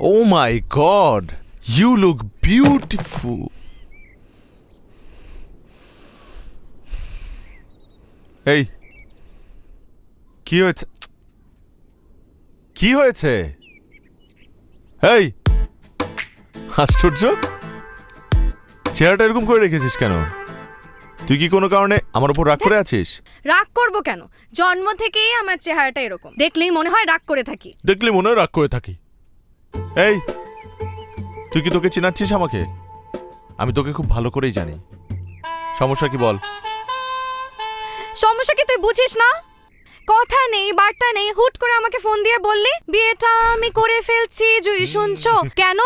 O my god you look beautiful এই কি হয়েছে? কি হয়েছে? এই আশ্চর্য। চেহারাটা এরকম করে রেখেছিস কেন? তুই কি কোনো কারণে আমার উপর রাগ করে আছিস? রাগ করব কেন? জন্ম থেকেই আমার চেহারাটা এরকম। দেখলেই মনে হয় রাগ করে থাকি। দেখলে মনে হয় রাগ করে থাকি। এই তুই কি তোকে চিনাচ্ছিস আমাকে? আমি তোকে খুব ভালো করেই জানি। সমস্যা কি বল? সমস্যা কি তুই বুঝিস না? কথা নেই বার্তা নেই হুট করে আমাকে ফোন দিয়ে বললি বিয়েটা আমি করে ফেলছি জুই শুনছো? কেন?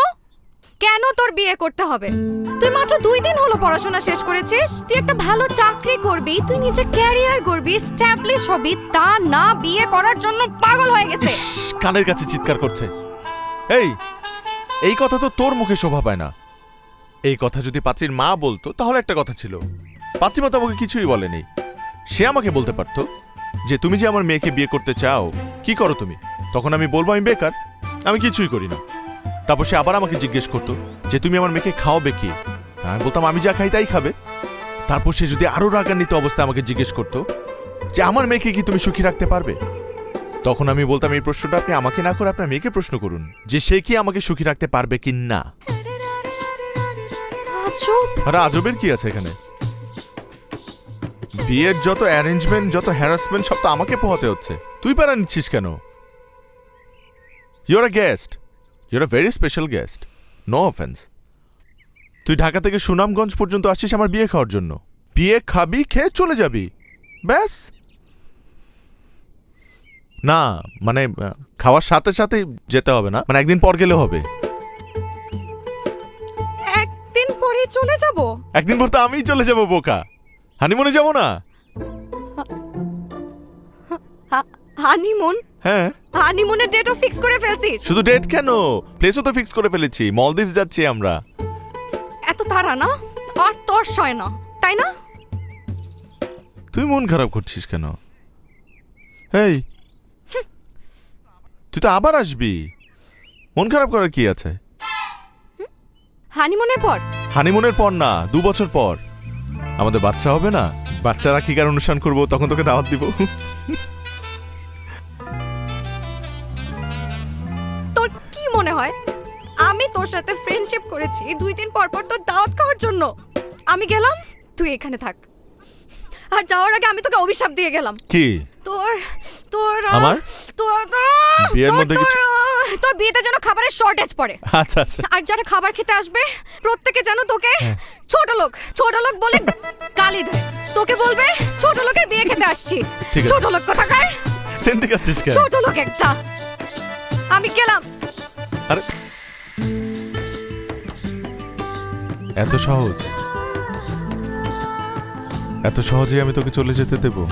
কেন তোর বিয়ে করতে হবে? তুই মাত্র দুই দিন হলো পড়াশোনা শেষ করেছিস। তুই একটা ভালো চাকরি করবি তুই নিজের ক্যারিয়ার করবি স্ট্যাবলিশ হবি তা না বিয়ে করার জন্য পাগল হয়ে গেছে। কানের কাছে চিৎকার করছে। এই এই কথা তো তোর মুখে শোভা পায় না। এই কথা যদি পাত্রীর মা বলতো, তাহলে একটা কথা ছিল। পাত্রীমা তো আমাকে কিছুই বলেনি। সে আমাকে বলতে পারতো যে, তুমি যে আমার মেয়েকে বিয়ে করতে চাও, কি করো তুমি? তখন আমি বলব আমি বেকার, আমি কিছুই করি না। তারপর সে আবার আমাকে জিজ্ঞেস করতো যে, তুমি আমার মেয়েকে খাওয়াবে কি? আমি বলতাম, আমি যা খাই তাই খাবে। তারপর সে যদি আরও রাগান্বিত অবস্থায় আমাকে জিজ্ঞেস করতো যে, আমার মেয়েকে কি তুমি সুখী রাখতে পারবে? তখন আমি বলতাম এই প্রশ্নটা আপনি আমাকে না করে আপনার মেয়েকে প্রশ্ন করুন যে সে কি আমাকে সুখী রাখতে পারবে কি না? আর আজবের কি আছে এখানে? বিয়ের যত অ্যারেঞ্জমেন্ট যত হ্যারাসমেন্ট সব তো আমাকে পোহাতে হচ্ছে। তুই পারা নিচ্ছিস কেন? You're a guest you're a very special guest no offence তুই ঢাকা থেকে সুনামগঞ্জ পর্যন্ত আসছিস আমার বিয়ে খাওয়ার জন্য। বিয়ে খাবি খেয়ে চলে যাবি। ব্যাস। না মানে খাওয়ার সাথে সাথে যেতে হবে না। মানে একদিন পর গেলে হবে। একদিন পরে চলে যাব? একদিন পর তো আমিই চলে যাব বোকা। হানিমুনে যাব না? হানিমুন? হ্যাঁ। হানিমুনের ডেটও ফিক্স করে ফেলছিস? শুধু ডেট কেন? প্লেসও তো ফিক্স করে ফেলেছি। মলদ্বীপ যাচ্ছি আমরা। এত তারা না? আর তোর সয় না তাই না? তুই মন খারাপ করছিস কেন? এই তুই তো আবার আসবি। মন খারাপ করার কি আছে? হানিমুনের পর? হানিমুনের পর না দু বছর পর। আমাদের বাচ্চা হবে না? বাচ্চা রাখিকার অনুষ্ঠান করব তখন তোকে দাওয়াত দিব। তোর কি মনে হয়? আমি তোর সাথে ফ্রেন্ডশিপ করেছি দুই দিন পর পর তোর দাওয়াত খাওয়ার জন্য। আমি গেলাম তুই এখানে থাক। আর যাওয়ার আগে আমি তোকে অভিশাপ দিয়ে গেলাম। কি? তোর তোর আমার? আহ, বিয়ের মধ্যে কিছু- তোর বিয়েতে যেন খাবারের শর্টেজ পড়ে। আচ্ছা আচ্ছা। আর যারা খাবার খেতে আসবে প্রত্যেকে যেন তোকে হ্যাঁ। ছোট লোক ছোট লোক বলে গালি দেয়। তোকে বলবে ছোট লোকের বিয়ে খেতে আসছি। ছোট লোক কোথাকার? সেন্টি কাটছিস কেন? ছোট লোক একটা। আমি গেলাম। আরে। এত সহজ? এত সহজেই আমি তোকে চলে যেতে দেব?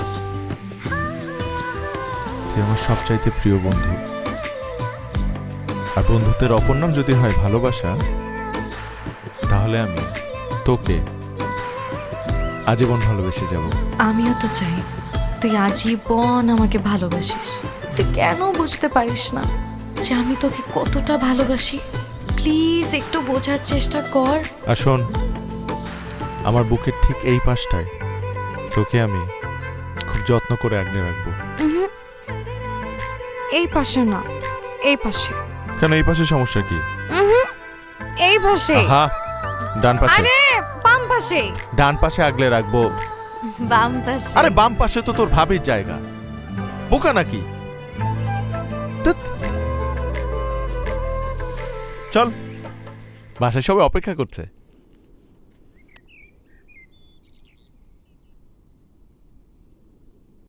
তুই আমার সবচাইতে প্রিয় বন্ধু। আর বন্ধুত্বের অপর নাম যদি হয় ভালোবাসা তাহলে আমি তোকে আজীবন ভালোবেসে যাব। আমিও তো চাই তুই আজীবন আমাকে ভালোবাসিস। তুই কেন বুঝতে পারিস না যে আমি তোকে কতটা ভালোবাসি? প্লিজ একটু বোঝার চেষ্টা কর। আর শোন আমার বুকের ঠিক এই পাশটায় তোকে আমি খুব যত্ন করে আগলে রাখব। এই পাশে না এই পাশে। কেন এই পাশে সমস্যা কি? এই পাশে। আহা ডান পাশে। আরে বাম পাশে। ডান পাশে আগলে রাখব। বাম পাশে। আরে বাম পাশে তো তোর ভাবির জায়গা। বোকা নাকি? ধ্যাৎ। চল বাসায় সবাই অপেক্ষা করছে।